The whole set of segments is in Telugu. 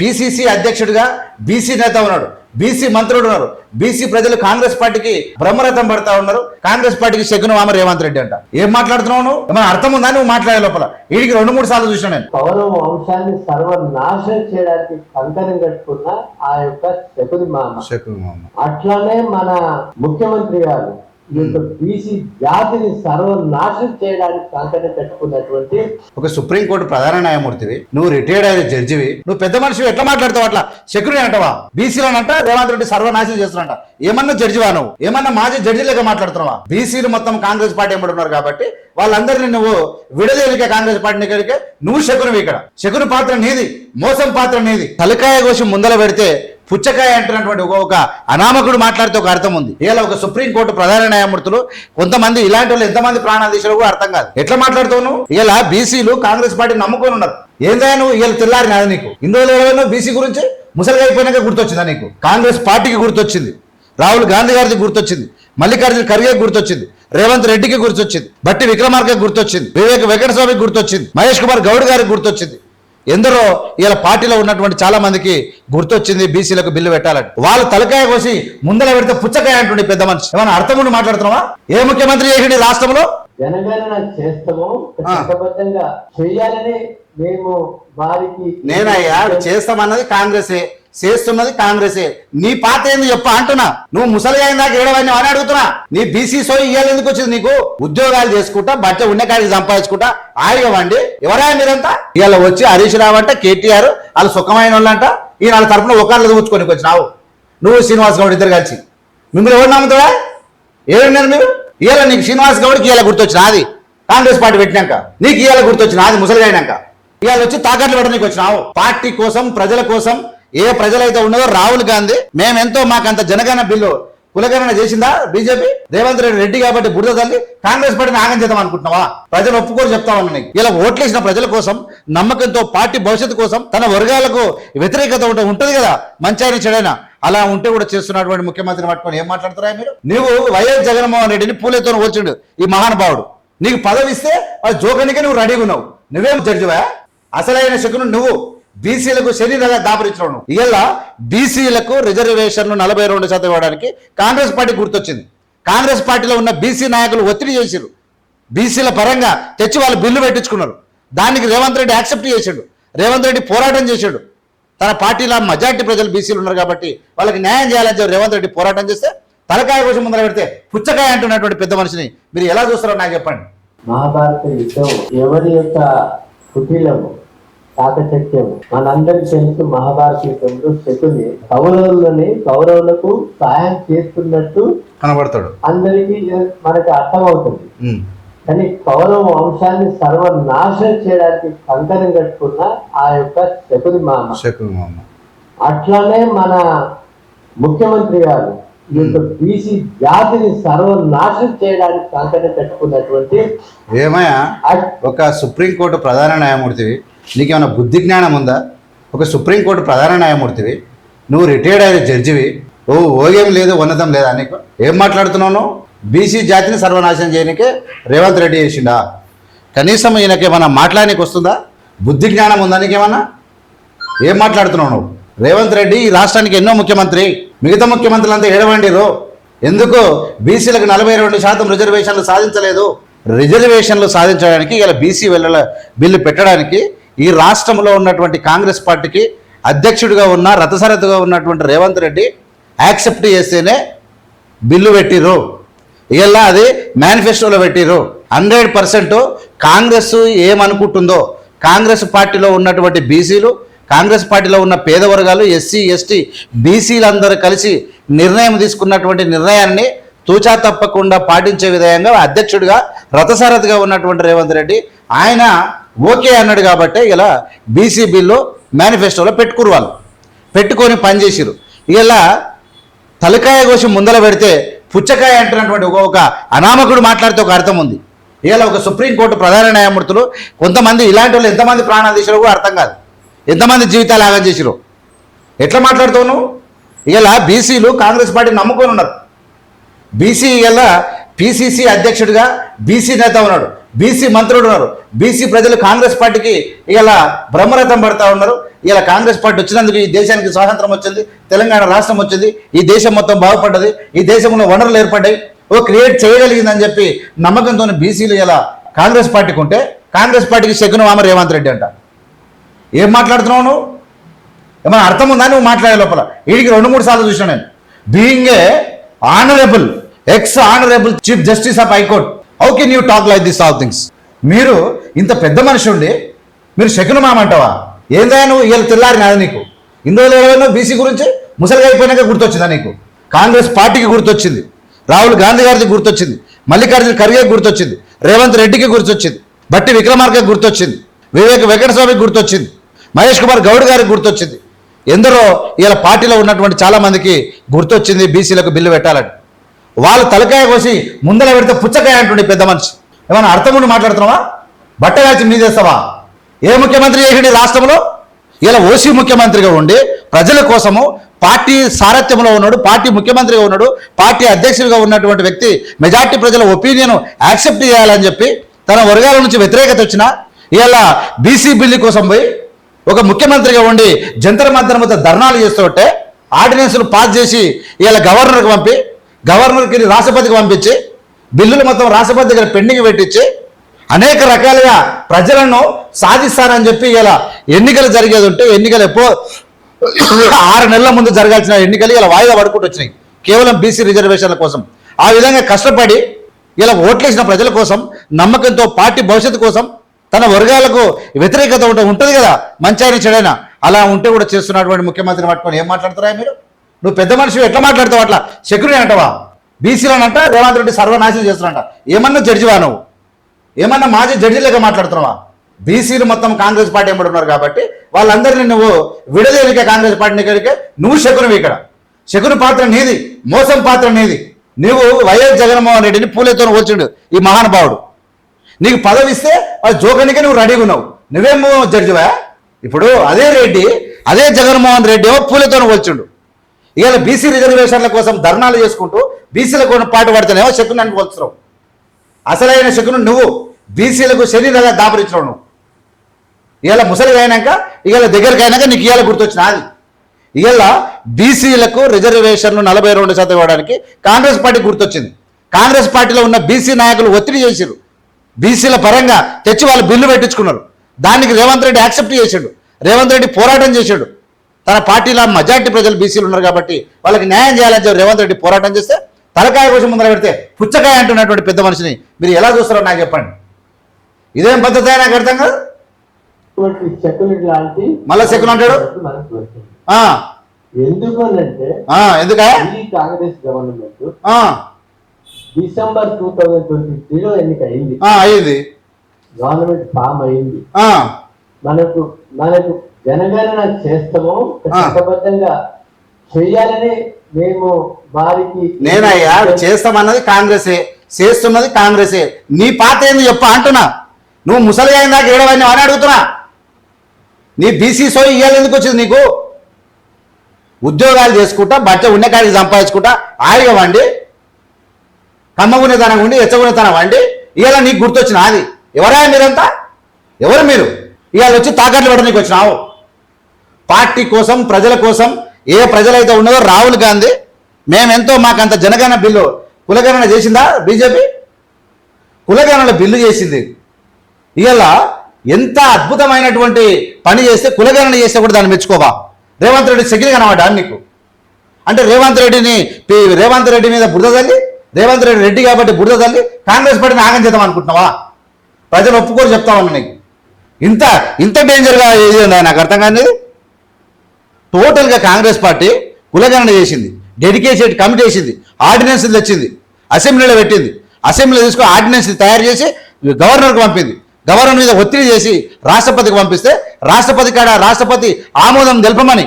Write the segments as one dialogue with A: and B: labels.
A: పిసిసి అధ్యక్షుడిగా బీసీ నేత ఉన్నాడు బీసీ మంత్రులు ఉన్నారు. బీసీ ప్రజలు కాంగ్రెస్ పార్టీకి బ్రహ్మరథం పడతా ఉన్నారు. కాంగ్రెస్ పార్టీకి శకును వామ రేవంత్ రెడ్డి అంట. ఏం మాట్లాడుతున్నావు నువ్వు? ఏమైనా అర్థం ఉందా నువ్వు మాట్లాడే లోపల? వీడికి రెండు మూడు సార్లు చూసిన నేను.
B: కౌరవ వంశాన్ని సర్వనాశనం చేయడానికి కంకణం కట్టుకున్న ఆ యొక్క శకుని మామ.
A: శకును మామ.
B: అట్లానే మన ముఖ్యమంత్రి గారు బీసీ జాతిని సర్వనాశనం చేయడానికి కంకణం కట్టుకున్నటువంటి
A: ఒక సుప్రీంకోర్టు ప్రధాన న్యాయమూర్తివి నువ్వు రిటైర్డ్ అయిన జడ్జివి నువ్వు పెద్ద మనిషి ఎట్లా మాట్లాడతావు అట్లా? సెక్యూరిటీ అంటావా? బీసీలోనంట రేవంత్ రెడ్డి సర్వనాశనం చేస్తున్నట ఏమన్నా జడ్జివా నువ్వు? ఏమన్నా మాజీ జడ్జి లేక మాట్లాడుతున్నావా? బీసీలు మొత్తం కాంగ్రెస్ పార్టీ ఉన్నారు కాబట్టి వాళ్ళందరినీ నువ్వు విడదీయలికే కాంగ్రెస్ పార్టీని కలిగే నువ్వు శకునివి ఇక్కడ. శకుని పాత్ర నీది మోసం పాత్ర నీది. తలకాయ కోసి ముందల పెడితే పుచ్చకాయ అంటున్నటువంటి ఒక ఒక అనామకుడు మాట్లాడితే ఒక అర్థం ఉంది. ఇలా ఒక సుప్రీంకోర్టు ప్రధాన న్యాయమూర్తులు కొంతమంది ఇలాంటి వాళ్ళు ఎంతమంది ప్రాణాలు తీసారో కూడా అర్థం కాదు. ఎట్లా మాట్లాడుతావు నువ్వు? ఇలా బీసీలు కాంగ్రెస్ పార్టీ నమ్ముకొని ఉన్నారు. ఏందా నువ్వు? ఇలా తెల్లారి నాది నీకు. ఇందులో బీసీ గురించి ముసలిగా అయిపోయినాక గుర్తొచ్చిందా నీకు? కాంగ్రెస్ పార్టీకి గుర్తొచ్చింది. రాహుల్ గాంధీ గారికి గుర్తొచ్చింది. మల్లికార్జున ఖర్గే గుర్తొచ్చింది. రేవంత్ రెడ్డికి గుర్తొచ్చింది. బట్టి విక్రమార్క గుర్తొచ్చింది. వివేక్ వెంకటస్వామికి గుర్తొచ్చింది. మహేష్ కుమార్ గౌడ్ గారికి గుర్తొచ్చింది. ఎందరో ఇలా పార్టీలో ఉన్నటువంటి చాలా మందికి గుర్తొచ్చింది బీసీలకు బిల్లు పెట్టాలని వాళ్ళు తలకాయ కోసి ముందర పెడితే పుచ్చకాయ అంటుండే పెద్ద మనిషి. ఏమైనా అర్థం ఉండి మాట్లాడుతున్నావా? ఏ ముఖ్యమంత్రి చేసిండు రాష్ట్రంలో?
B: జనగణన చేస్తాము చేయాలని మేము వారికి
A: నేనయ్యా చేస్తామన్నది కాంగ్రెసే. చేస్తున్నది కాంగ్రెసే. నీ పాత ఏంది చెప్ప అంటున్నా. నువ్వు ముసలి అయిన దాకా ఏడవని అని అడుగుతున్నా. నీ బీసీ సోయి ఇవ్వాలి ఎందుకు వచ్చింది నీకు? ఉద్యోగాలు చేసుకుంటా బట్ట ఉన్నకాడికి సంపాదించుకుంటా ఆయిగా వండి. ఎవరా మీరంతా? ఇవాళ వచ్చి హరీష్ రావు అంట కేటీఆర్ వాళ్ళు సుఖమైన వాళ్ళంట. ఈ వాళ్ళ తరపున ఒకళ్ళు ఊచుకొని వచ్చినావు నువ్వు శ్రీనివాస్ గౌడ్ ఇద్దరు కలిసి. మిమ్మల్ని ఎవరు నమ్ముతావా? ఏమన్నారు మీరు? ఇవాళ నీకు శ్రీనివాస్ గౌడ్కి ఇవాళ గుర్తొచ్చిన అది కాంగ్రెస్ పార్టీ పెట్టినాక. నీకు ఇవాళ గుర్తొచ్చిన అది ముసలి అయినాక ఇవాళ వచ్చి తాకట్లు పెట్టడానికి వచ్చినావు. పార్టీ కోసం ప్రజల కోసం ఏ ప్రజలైతే ఉన్నదో రాహుల్ గాంధీ మేమెంతో మాకంత జనగణ బిల్లు కులగణన చేసిందా బీజేపీ? రేవంత్ రెడ్డి రెడ్డి కాబట్టి బురద తల్లి కాంగ్రెస్ పార్టీని ఆగం చేద్దాం అనుకుంటున్నావా? ప్రజలు ఒప్పుకోరు చెప్తామని నీకు? ఇలా ఓట్లేసిన ప్రజల కోసం నమ్మకంతో పార్టీ భవిష్యత్తు కోసం తన వర్గాలకు వ్యతిరేకత ఉంటే ఉంటది కదా మంచి చెడైనా అలా ఉంటే కూడా చేస్తున్నటువంటి ముఖ్యమంత్రిని పట్టుకొని ఏం మాట్లాడుతున్నారా మీరు? నువ్వు వైఎస్ జగన్మోహన్ రెడ్డిని పూలతో వచ్చిండు ఈ మహానుభావుడు. నీకు పదవిస్తే అది జోకనికే నువ్వు రెడీగా ఉన్నావు. నువ్వేం జడ్జివా? అసలైన శకును నువ్వు. బీసీలకు శరీరంగా దాపరించడం. ఇలా బీసీలకు రిజర్వేషన్లు నలభై రెండు శాతం ఇవ్వడానికి కాంగ్రెస్ పార్టీ గుర్తొచ్చింది. కాంగ్రెస్ పార్టీలో ఉన్న బీసీ నాయకులు ఒత్తిడి చేశారు బీసీల పరంగా తెచ్చి వాళ్ళు బిల్లు పెట్టించుకున్నారు. దానికి రేవంత్ రెడ్డి యాక్సెప్ట్ చేశాడు రేవంత్ రెడ్డి పోరాటం చేశాడు తన పార్టీలో మెజార్టీ ప్రజలు బీసీలు ఉన్నారు కాబట్టి వాళ్ళకి న్యాయం చేయాలని చెప్పి రేవంత్ రెడ్డి పోరాటం చేస్తే తలకాయ కోసం ముందర పెడితే పుచ్చకాయ అంటున్నటువంటి పెద్ద మనిషిని మీరు ఎలా చూస్తారో నాకు చెప్పండి.
B: మహాభారత యుద్ధం ఎవరి యొక్క కుటీలము? చాకచక్యము మనందరికి తెలుసు మహాభారత యుద్ధంలో శకుని కౌరవులని కౌరవులకు సహాయం చేస్తున్నట్టు
A: కనబడతాడు.
B: అందరికీ మనకు అర్థమవుతుంది. కానీ కౌరవ వంశాన్ని సర్వనాశనం చేయడానికి కంకణం కట్టుకున్న ఆ యొక్క శకుని మామ. అట్లానే మన ముఖ్యమంత్రి గారు ఈ యొక్క బీసీ జాతిని సర్వనాశనం చేయడానికి కంకణం కట్టుకున్నటువంటి
A: ఏమయ్యా? ఒక సుప్రీంకోర్టు ప్రధాన న్యాయమూర్తివి. నీకేమైనా బుద్ధి జ్ఞానం ఉందా? ఒక సుప్రీంకోర్టు ప్రధాన న్యాయమూర్తివి. నువ్వు రిటైర్డ్ అయిన జడ్జివి. ఓ ఓగేం లేదు ఉన్నతం లేదా నీకు? ఏం మాట్లాడుతున్నావు బీసీ జాతిని సర్వనాశనం చేయనికే రేవంత్ రెడ్డి చేసిండా? కనీసం ఈయనకేమన్నా మాట్లాడడానికి వస్తుందా? బుద్ధి జ్ఞానం ఉందా నీకేమన్నా? ఏం మాట్లాడుతున్నావు నువ్వు? రేవంత్ రెడ్డి ఈ రాష్ట్రానికి ఎన్నో ముఖ్యమంత్రి. మిగతా ముఖ్యమంత్రులంతా ఏడవండిరు ఎందుకు? బీసీలకు నలభై రెండు శాతం రిజర్వేషన్లు సాధించలేదు. రిజర్వేషన్లు సాధించడానికి ఇలా బీసీ వెళ్ళ బిల్లు పెట్టడానికి ఈ రాష్ట్రంలో ఉన్నటువంటి కాంగ్రెస్ పార్టీకి అధ్యక్షుడిగా ఉన్న రథసరథగా ఉన్నటువంటి రేవంత్ రెడ్డి యాక్సెప్ట్ చేస్తేనే బిల్లు పెట్టిరు ఇలా అది మేనిఫెస్టోలో పెట్టిరు హండ్రెడ్ పర్సెంట్ కాంగ్రెస్ ఏమనుకుంటుందో కాంగ్రెస్ పార్టీలో ఉన్నటువంటి బీసీలు కాంగ్రెస్ పార్టీలో ఉన్న పేద వర్గాలు ఎస్సీ ఎస్టీ బీసీలందరూ కలిసి నిర్ణయం తీసుకున్నటువంటి నిర్ణయాన్ని తూచా తప్పకుండా పాటించే విధంగా అధ్యక్షుడిగా రథసారథిగా ఉన్నటువంటి రేవంత్ రెడ్డి ఆయన ఓకే అన్నాడు కాబట్టి ఇలా బీసీ బిల్లో మేనిఫెస్టోలో పెట్టుకురు వాళ్ళు. పెట్టుకొని పనిచేసిరు ఇలా తలకాయ కోసి ముందల పెడితే పుచ్చకాయ అంటున్నటువంటి ఒక ఒక అనామకుడు మాట్లాడితే ఒక అర్థం ఉంది. ఇలా ఒక సుప్రీంకోర్టు ప్రధాన న్యాయమూర్తులు కొంతమంది ఇలాంటి వాళ్ళు ఎంతమంది ప్రాణాలు తీసారో కూడా అర్థం కాదు. ఎంతమంది జీవితాలు ఆగం చేసిరో ఎట్లా మాట్లాడుతావు నువ్వు? ఇలా బీసీలు కాంగ్రెస్ పార్టీ నమ్ముకొని ఉన్నారు. బీసీ ఇలా పిసిసి అధ్యక్షుడిగా బీసీ నేత ఉన్నాడు. బీసీ మంత్రులు ఉన్నారు. బీసీ ప్రజలు కాంగ్రెస్ పార్టీకి ఇలా బ్రహ్మరథం పడతా ఉన్నారు. ఇలా కాంగ్రెస్ పార్టీ వచ్చినందుకు ఈ దేశానికి స్వాతంత్రం వచ్చింది తెలంగాణ రాష్ట్రం వచ్చింది ఈ దేశం మొత్తం బాగుపడ్డది ఈ దేశంలో వనరులు ఏర్పడ్డాయి. ఓ క్రియేట్ చేయగలిగిందని చెప్పి నమ్మకంతో బీసీలు ఇలా కాంగ్రెస్ పార్టీకి ఉంటే కాంగ్రెస్ పార్టీకి శకున వామ రేవంత్ రెడ్డి అంట. ఏం మాట్లాడుతున్నావు నువ్వు? ఏమైనా అర్థం ఉందా నువ్వు మాట్లాడే లోపల? వీడికి రెండు మూడు సార్లు చూసాను నేను. Being a honourable ex honourable chief justice of high court. How can you talk like this all things మీరు ఇంత పెద్ద మనిషి ఉండి మీరు శకున మామంటావా ఏందా నువ్వు? వీళ్ళు తెల్లారి నాది నీకు ఇందులో ఏమైనా బీసీ గురించి ముసలిగా అయిపోయినాక గుర్తొచ్చిందా నీకు? కాంగ్రెస్ పార్టీకి గుర్తొచ్చింది. రాహుల్ గాంధీ గారికి గుర్తొచ్చింది. మల్లికార్జున ఖర్గే గుర్తొచ్చింది. రేవంత్ రెడ్డికి గుర్తొచ్చింది. బట్టి విక్రమార్కకి గుర్తొచ్చింది. వివేక్ వెంకటస్వామికి గుర్తొచ్చింది. మహేష్ కుమార్ గౌడ్ గారికి గుర్తొచ్చింది. ఎందరో ఇలా పార్టీలో ఉన్నటువంటి చాలామందికి గుర్తొచ్చింది బీసీలకు బిల్లు పెట్టాలని. వాళ్ళు తలకాయ కోసి ముందర పెడితే పుచ్చకాయ అంటుండే పెద్ద మనిషి. ఏమైనా అర్థం ఉండి మాట్లాడుతున్నావా? బట్ట కాల్చి మీదేస్తావా ఏ ముఖ్యమంత్రి చేసిండు రాష్ట్రంలో? ఇలా ఓసీ ముఖ్యమంత్రిగా ఉండి ప్రజల కోసము పార్టీ సారథ్యంలో ఉన్నాడు పార్టీ ముఖ్యమంత్రిగా ఉన్నాడు పార్టీ అధ్యక్షుడిగా ఉన్నటువంటి వ్యక్తి మెజార్టీ ప్రజల ఒపీనియన్ యాక్సెప్ట్ చేయాలని చెప్పి తన వర్గాల నుంచి వ్యతిరేకత వచ్చినా ఇలా బీసీ బిల్లు కోసం పోయి ఒక ముఖ్యమంత్రిగా ఉండి జంతర్ మంతర్ మధ్య ధర్నాలు చేస్తుంటే ఆర్డినెన్స్లు పాస్ చేసి ఇలా గవర్నర్కి పంపి గవర్నర్కి రాష్ట్రపతికి పంపించి బిల్లులు మొత్తం రాష్ట్రపతి దగ్గర పెండింగ్ పెట్టించి అనేక రకాలుగా ప్రజలను సాధిస్తానని చెప్పి ఇలా ఎన్నికలు జరిగేది ఉంటే ఎన్నికలు ఎప్పుడో ఆరు నెలల ముందు జరగాల్సిన ఎన్నికలు ఇలా వాయిదా పడుకుంటూ వచ్చినాయి. కేవలం బీసీ రిజర్వేషన్ల కోసం. ఆ విధంగా కష్టపడి ఇలా ఓట్లేసిన ప్రజల కోసం నమ్మకంతో పార్టీ భవిష్యత్తు కోసం తన వర్గాలకు వ్యతిరేకత ఉంటే ఉంటుంది కదా మంచి అయిన చెడైనా. అలా ఉంటే కూడా చేస్తున్నటువంటి ముఖ్యమంత్రిని పట్టుకొని ఏం మాట్లాడుతున్నారా మీరు? నువ్వు పెద్ద మనిషి ఎట్లా మాట్లాడతావు అట్లా? సెక్యూరిటీ అంటావా? అంట రేవంత్ రెడ్డి సర్వనాశనం చేస్తున్నట్ట ఏమన్నా జడ్జివా నువ్వు? ఏమన్నా మాజీ జడ్జిలేక మాట్లాడుతున్నావా? బీసీలు మొత్తం కాంగ్రెస్ పార్టీ ఎంబడి ఉన్నారు కాబట్టి వాళ్ళందరినీ నువ్వు విడదీయలికే కాంగ్రెస్ పార్టీని కలిగే నువ్వు శకునవి ఇక్కడ. శకుని పాత్ర నీది మోసం పాత్ర నీది. నువ్వు వైఎస్ జగన్మోహన్ రెడ్డిని పూలతో వచ్చిండు ఈ మహానుభావుడు. నీకు పదవి ఇస్తే అది జోకనికే నువ్వు రెడీగా ఉన్నావు. నువ్వేమో జడ్జివా? ఇప్పుడు అదే రెడ్డి అదే జగన్మోహన్ రెడ్డి పూలతో వచ్చిండు ఇవాళ బీసీ రిజర్వేషన్ల కోసం ధర్నాలు చేసుకుంటూ బీసీల కోసం పాటు పడితేనేమో శకునానికి పోతున్నావు అసలైన శకును నువ్వు బీసీలకు శరీరంగా దాపరించడం నువ్వు. ఇవాళ ముసలి అయినాక ఇవాళ దగ్గరికి అయినాక నీకు ఇవాళ గుర్తొచ్చిన అది. ఇవాళ బీసీలకు రిజర్వేషన్లు నలభై రెండు శాతం ఇవ్వడానికి కాంగ్రెస్ పార్టీ గుర్తొచ్చింది. కాంగ్రెస్ పార్టీలో ఉన్న బీసీ నాయకులు ఒత్తిడి చేశారు బీసీల పరంగా తెచ్చి వాళ్ళు బిల్లు పెట్టించుకున్నారు. దానికి రేవంత్ రెడ్డి యాక్సెప్ట్ చేశాడు రేవంత్ రెడ్డి పోరాటం చేశాడు తన పార్టీలో మెజార్టీ ప్రజలు బీసీలు ఉన్నారు కాబట్టి వాళ్ళకి న్యాయం చేయాలని చెప్పి రేవంత్ రెడ్డి పోరాటం చేస్తే తలకాయ కోసం ముందర పెడితే పుచ్చకాయ అంటున్నటువంటి పెద్ద మనిషిని మీరు ఎలా చూస్తారో నాకు చెప్పండి. ఇదేం పద్ధతి నాకు అర్థం కాదు. మళ్ళా సెక్యూరిటీ అంటాడు?
B: ఎందుకు? Congress government December two thousand twenty త్రీలో ఎన్నిక అయింది
A: ఆ, అయ్యింది
B: గవర్నమెంట్ ఫామ్ అయింది. మనకు మనకు జనగణన చేస్తాము. చట్టబద్ధంగా చేయాలని మేము వారికి
A: నేనయ్యా చేస్తామన్నది కాంగ్రెసే చేస్తున్నది కాంగ్రెసే. నీ పాత ఏంది చెప్ప అంటున్నా. నువ్వు ముసలి అయిన దాకా ఏడవని అని అడుగుతున్నా. నీ బీసీ సో ఇయ్యాలి ఎందుకు వచ్చింది నీకు? ఉద్యోగాలు చేసుకుంటా బట్ట ఉన్నకాడికి సంపాదించుకుంటా హాయిగా వండి కమ్మగునేతనం ఉండి ఎచ్చగునేతనం వండి ఇవాళ నీకు గుర్తొచ్చిన అది. ఎవరా మీరంతా? ఎవరు మీరు? ఇవాళ వచ్చి తాకట్లు పెట్టడానికి వచ్చినావు. పార్టీ కోసం ప్రజల కోసం ఏ ప్రజలైతే ఉన్నదో రాహుల్ గాంధీ మేమెంతో మాకంత జనగణన బిల్లు కులగణన చేసిందా బీజేపీ? కులగణన బిల్లు చేసింది. ఇలా ఎంత అద్భుతమైనటువంటి పని చేస్తే కులగణన చేస్తే కూడా దాన్ని మెచ్చుకోవా? రేవంత్ రెడ్డి సెకిల్ కనమాట నీకు? అంటే రేవంత్ రెడ్డిని రేవంత్ రెడ్డి మీద బురద తల్లి రేవంత్ రెడ్డి రెడ్డి కాబట్టి బురద తల్లి కాంగ్రెస్ పార్టీని ఆగం చేద్దాం అనుకుంటున్నావా? ప్రజలు ఒప్పుకోరు చెప్తా ఉన్నా నీకు. ఇంత ఇంత డేంజర్గా ఏది? నాకు అర్థం కానీ టోటల్గా కాంగ్రెస్ పార్టీ కులగణన చేసింది. డెడికేటెడ్ కమిటీ వేసింది. ఆర్డినెన్స్ తెచ్చింది. అసెంబ్లీలో పెట్టింది. అసెంబ్లీలో తీసుకొని ఆర్డినెన్స్ తయారు చేసి గవర్నర్కి పంపింది. గవర్నర్ మీద ఒత్తిడి చేసి రాష్ట్రపతికి పంపిస్తే రాష్ట్రపతి కాడ రాష్ట్రపతి ఆమోదం తెలపమని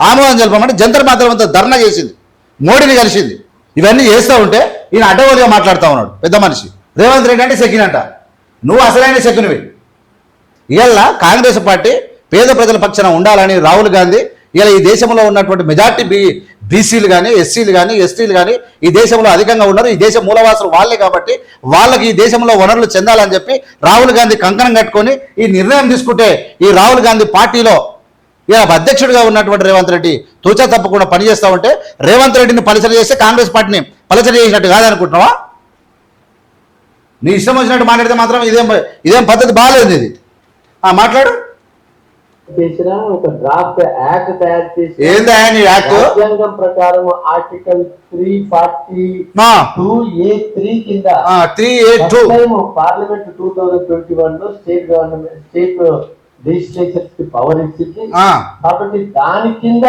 A: ఆమోదం తెలపమని జంతర్ మాత్రమంతా ధర్నా చేసింది. మోడీని కలిసింది. ఇవన్నీ చేస్తూ ఉంటే ఈయన అడ్డగోలుగా మాట్లాడుతూ ఉన్నాడు. పెద్ద మనిషి. రేవంత్ రెడ్డి అంటే సెకినంట నువ్వు అసలైన సెకినవి ఇవాళ కాంగ్రెస్ పార్టీ పేద ప్రజల పక్షాన ఉండాలని రాహుల్ గాంధీ ఇలా ఈ దేశంలో ఉన్నటువంటి మెజార్టీ బీ బీసీలు కానీ ఎస్సీలు కానీ ఎస్టీలు కానీ ఈ దేశంలో అధికంగా ఉన్నారు. ఈ దేశ మూలవాసులు వాళ్ళే కాబట్టి వాళ్ళకి ఈ దేశంలో వనరులు చెందాలని చెప్పి రాహుల్ గాంధీ కంకణం కట్టుకొని ఈ నిర్ణయం తీసుకుంటే ఈ రాహుల్ గాంధీ పార్టీలో ఇక అధ్యక్షుడిగా ఉన్నటువంటి రేవంత్ రెడ్డి తూచా తప్పకుండా పనిచేస్తా ఉంటే రేవంత్ రెడ్డిని పలసర చేస్తే కాంగ్రెస్ పార్టీని పలసర చేసినట్టు కాదనుకుంటున్నావా? నీ ఇష్టం వచ్చినట్టు మాట్లాడితే మాత్రం ఇదేం ఇదేం పద్ధతి బాగాలేదు ఇది మాట్లాడు.
B: చేసిన ఒక డ్రాఫ్ట్ యాక్ట్ తయారు చేసి
A: ఏందా నీ యాక్ట్
B: రాజ్యాంగం ప్రకారం article three forty two A three కింద
A: three two
B: parliament two thousand twenty వన్లో స్టేట్ గవర్నమెంట్ స్టేట్ లెజిస్లేచర్కి పవర్ ఇచ్చింది. కాబట్టి దాని కింద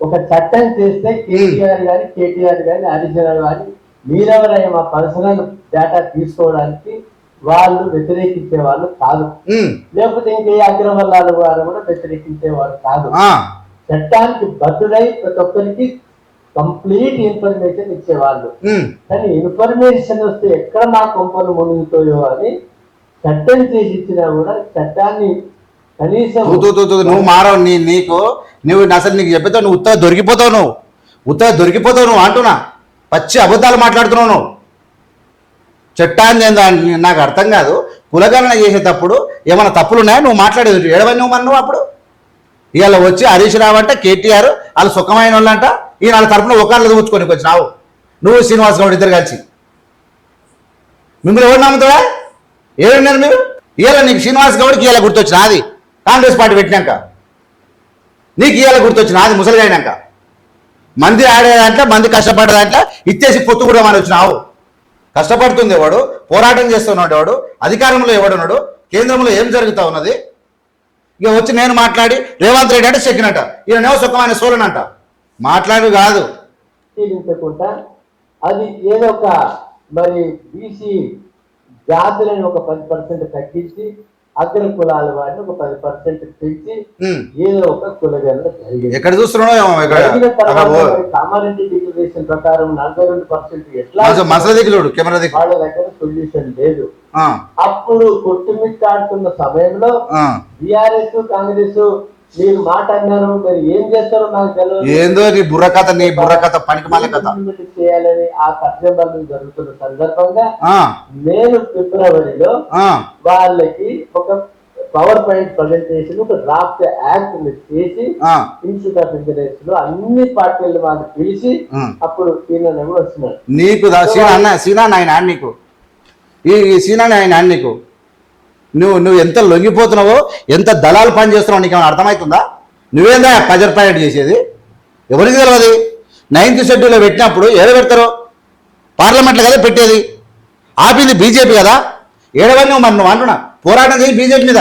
B: ఒక చట్టం చేస్తే కేటీఆర్ గాని కేటీఆర్ గాని హరిజన గాని మీరెవరైనా మా పర్సనల్ డేటా తీసుకోవడానికి వాళ్ళు వ్యతిరేకించే వాళ్ళు కాదు. లేకపోతే ఇంకే అగ్రవల్లాలు వారు కూడా వ్యతిరేకించేవారు కాదు. చట్టానికి బద్దుడై ప్రతి ఒక్కరికి కంప్లీట్ ఇన్ఫర్మేషన్ ఇచ్చేవాళ్ళు. కానీ ఇన్ఫర్మేషన్ వస్తే ఎక్కడ మా కొంపలు మునుగుతాయో అని చట్టం చేసి ఇచ్చినా కూడా చట్టాన్ని కనీసం
A: నువ్వు మారవు నీ నీకు నువ్వు అసలు నీకు చెప్పితే నువ్వు ఉత్తగా దొరికిపోతావు నువ్వు. ఉత్తగా దొరికిపోతావు నువ్వు అంటున్నా. పచ్చి అబద్ధాలు మాట్లాడుతున్నావు నువ్వు. చట్టాన్ని అని నాకు అర్థం కాదు. కులగణన చేసేటప్పుడు ఏమైనా తప్పులు ఉన్నాయా? నువ్వు మాట్లాడేది ఏడవని నువ్వు మన అప్పుడు? ఇవాళ వచ్చి హరీష్ రావు అంటే కేటీఆర్ వాళ్ళు సుఖమైన వాళ్ళంట ఈయన వాళ్ళ తరపున ఒకళ్ళు కూర్చుకొని వచ్చినావు నువ్వు శ్రీనివాస్ గౌడ్ ఇద్దరు కలిసి. మిమ్మల్ని ఎవరు నమ్ముతావా ఏడున్నారు మీరు? ఇవాళ నీకు శ్రీనివాస్ గౌడ్కి ఇవాళ గుర్తొచ్చిన అది కాంగ్రెస్ పార్టీ పెట్టినాక. నీకు ఇవాళ గుర్తొచ్చిన అది ముసలిగైనాక మంది ఆడే దాంట్లో మంది కష్టపడే దాంట్లో ఇచ్చేసి పొత్తు కూడా మన వచ్చినావు. కష్టపడుతుంది ఎవడు పోరాటం చేస్తున్నాడు ఎవడు అధికారంలో ఎవడున్నాడు కేంద్రంలో ఏం జరుగుతూ ఉన్నది? ఇక వచ్చి నేను మాట్లాడి రేవంత్ రెడ్డి అంటే చెక్కినట ఈయనేమో సుఖమైన సోలనంట మాట్లాడు కాదు.
B: పరిశీలించకుండా అది ఏదో ఒక మరి బీసీ జాతులను ఒక పది పర్సెంట్ తగ్గించి అగ్ర కులాల వారిని ఒక పది పర్సెంట్ పెంచి. ఏదో ఒక కులగణన జరిగింది
A: ఎక్కడ చూస్తున్నావు.
B: మరి కామారెడ్డి డిక్లరేషన్ ప్రకారం నలభై రెండు పర్సెంట్ ఎట్లా
A: కెమెరా
B: వాళ్ళ దగ్గర సొల్యూషన్ లేదు అప్పుడు కొట్టుమిట్టాడుతున్న సమయంలో. బీఆర్ఎస్ కాంగ్రెస్ మీరు మాట అన్నారు మీరు ఏం చేస్తారో నాకు తెలియదు
A: ఏందో నీ బుర్ర కథ నీ బుర్ర కథ. పనికి మాల కథ
B: చేయాలని ఆ సత్యంబలం జరుగుతున్న సందర్భంగా నేను ఫిబ్రవరిలో వాళ్ళకి ఒక పవర్ పాయింట్ ప్రజెంటేషన్ ఒక డ్రాఫ్ట్ యాక్ట్ చేసి ఇన్స్టిట్యూట్ ఆఫ్ ఇంజనీర్స్లో అన్ని పార్టీలు వాళ్ళు పిలిచి. అప్పుడు ఈయన కూడా వస్తున్నాడు
A: నీకు సీనా సీనా ఆడ నీకు. ఈ సీనా ఆడ నీకు. నువ్వు నువ్వు ఎంత లొంగిపోతున్నావో ఎంత దళాలు పని చేస్తున్నావు నీకు ఏమైనా అర్థమవుతుందా? నువ్వేందా పజర్ ప్యాకెట్ చేసేది? ఎవరికి తెలియదు నైన్త్ షెడ్యూల్లో పెట్టినప్పుడు ఏడ పెడతారు? పార్లమెంట్లో కదా పెట్టేది? ఆపింది బీజేపీ కదా? ఏడవని నువ్వు మరి నువ్వు అంటున్నా. పోరాటం చేసి బీజేపీ మీద.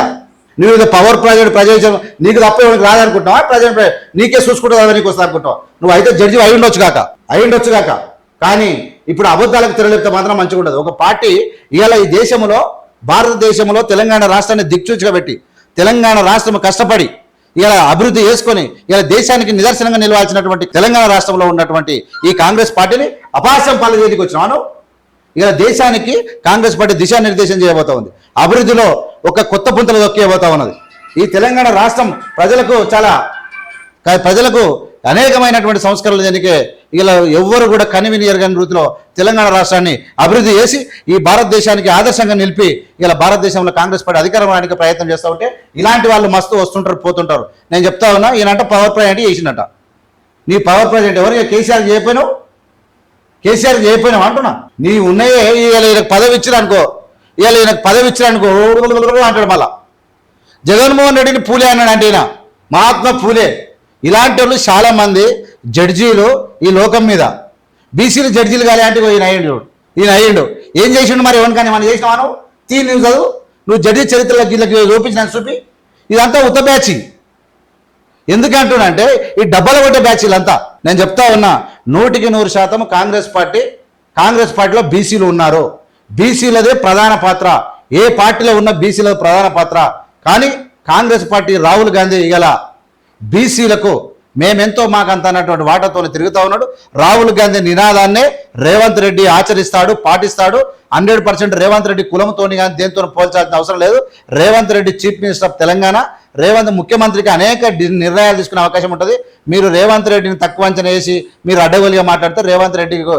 A: నువ్వు ఇది పవర్ ప్రాజెక్ట్ ప్రజలు నీకు తప్ప ఎవరికి రాదనుకుంటున్నావా? ప్రజెంట్ నీకే చూసుకుంటుందా నీకు వస్తా అనుకుంటావు నువ్వు అయితే జడ్జి అయి ఉండొచ్చు కాక. అయి ఉండొచ్చు కాక. కానీ ఇప్పుడు అబద్ధాలకు తెరలేపితే మాత్రం మంచిగా ఉండదు. ఒక పార్టీ ఇవాళ ఈ దేశంలో భారతదేశంలో తెలంగాణ రాష్ట్రాన్ని దిక్చూచిగా పెట్టి తెలంగాణ రాష్ట్రం కష్టపడి ఇలా అభివృద్ధి చేసుకొని ఇలా దేశానికి నిదర్శనంగా నిలవాల్సినటువంటి తెలంగాణ రాష్ట్రంలో ఉన్నటువంటి ఈ కాంగ్రెస్ పార్టీని అపాసం పాలు చేయడానికి వచ్చినాను. ఇలా దేశానికి కాంగ్రెస్ పార్టీ దిశానిర్దేశం చేయబోతా ఉంది. అభివృద్ధిలో ఒక కొత్త పుంతలు దొక్కేయబోతా ఉన్నది. ఈ తెలంగాణ రాష్ట్రం ప్రజలకు చాలా ప్రజలకు అనేకమైనటువంటి సంస్కరణలు దీనికి ఇలా ఎవ్వరు కూడా కనివిని ఎరగని రీతిలో తెలంగాణ రాష్ట్రాన్ని అభివృద్ధి చేసి ఈ భారతదేశానికి ఆదర్శంగా నిలిపి ఇలా భారతదేశంలో కాంగ్రెస్ పార్టీ అధికారం రావడానికి ప్రయత్నం చేస్తూ ఉంటే ఇలాంటి వాళ్ళు మస్తు వస్తుంటారు పోతుంటారు. నేను చెప్తా ఉన్నా ఈయనంట పవర్ ప్రాజెక్ట్ చేసిందట నీ పవర్ ప్రాజెక్ట్ ఎవరు? ఇక కేసీఆర్ చేయకపోయినావు. కేసీఆర్ చేయకపోయినావు అంటున్నా. నీ ఉన్నాయే ఇవాళ ఈయనకు పదవి ఇచ్చిరనుకో ఇవాళ ఈయనకు పదవి ఇచ్చిరనుకో అంటాడు మళ్ళా. జగన్మోహన్ రెడ్డిని పూలే అన్నాడు అంటే ఈయన. మహాత్మా పూలే. ఇలాంటి వాళ్ళు చాలామంది జడ్జీలు ఈ లోకం మీద. బీసీలు జడ్జీలు కాలేంటి అంటే ఈయన అయ్యిండు ఈయన అయ్యిండు. ఏం చేసిండు మరి ఎవరికని మనం చేసినావా నువ్వు? తీ నువ్వు చదువు. నువ్వు జడ్జి చరిత్రలో వీళ్ళకి చూపించిన చూపి. ఇదంతా ఉత్త బ్యాచి ఎందుకంటున్నంటే ఈ డబ్బల కొట్టే బ్యాచీలంతా. నేను చెప్తా ఉన్నా నూటికి నూరు శాతం కాంగ్రెస్ పార్టీ కాంగ్రెస్ పార్టీలో బీసీలు ఉన్నారు. బీసీలదే ప్రధాన పాత్ర. ఏ పార్టీలో ఉన్న బీసీల ప్రధాన పాత్ర. కానీ కాంగ్రెస్ పార్టీ రాహుల్ గాంధీ ఇగల బీసీలకు మేమెంతో మాకంత అన్నటువంటి వాటతో తిరుగుతూ ఉన్నాడు. రాహుల్ గాంధీ నినాదాన్నే రేవంత్ రెడ్డి ఆచరిస్తాడు పాటిస్తాడు. హండ్రెడ్ పర్సెంట్ రేవంత్ రెడ్డి కులంతోని కానీ దేంతో పోల్చాల్సిన అవసరం లేదు. Revanth Reddy chief minister of Telangana Revanth ముఖ్యమంత్రికి అనేక నిర్ణయాలు తీసుకునే అవకాశం ఉంటుంది. మీరు రేవంత్ రెడ్డిని తక్కువ అంచనా వేసి మీరు అడ్డగోలుగా మాట్లాడితే రేవంత్ రెడ్డికి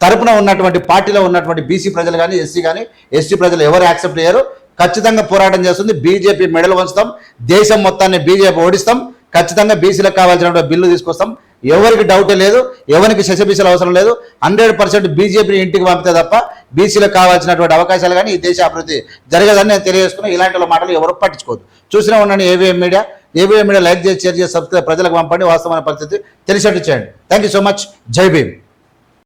A: తరపున ఉన్నటువంటి పార్టీలో ఉన్నటువంటి బీసీ ప్రజలు కానీ ఎస్సీ కానీ ఎస్టీ ప్రజలు ఎవరు యాక్సెప్ట్ చేయరు. ఖచ్చితంగా పోరాటం చేస్తుంది. బీజేపీ మెడలు వంచుతాం. దేశం మొత్తాన్ని బీజేపీ ఓడిస్తాం. ఖచ్చితంగా బీసీలకు కావాల్సిన బిల్లు తీసుకొస్తాం. ఎవరికి డౌట్ లేదు ఎవరికి శశబీసీలు అవసరం లేదు హండ్రెడ్ పర్సెంట్ బీజేపీని ఇంటికి పంపితే తప్ప బీసీలకు కావాల్సినటువంటి అవకాశాలు కానీ ఈ దేశ అభివృద్ధి జరగదని నేను తెలియజేసుకున్నాను ఇలాంటి వాళ్ళ మాటలు ఎవరు పట్టించుకోదు చూసినా ఉండండి AVM media AVM media like చేసి షేర్ చేసి సబ్స్క్రైబ్ ప్రజలకు పంపండి. వాస్తవమైన పరిస్థితి తెలిసేట్టు చేయండి. థ్యాంక్ యూ సో మచ్ జై భీమ్.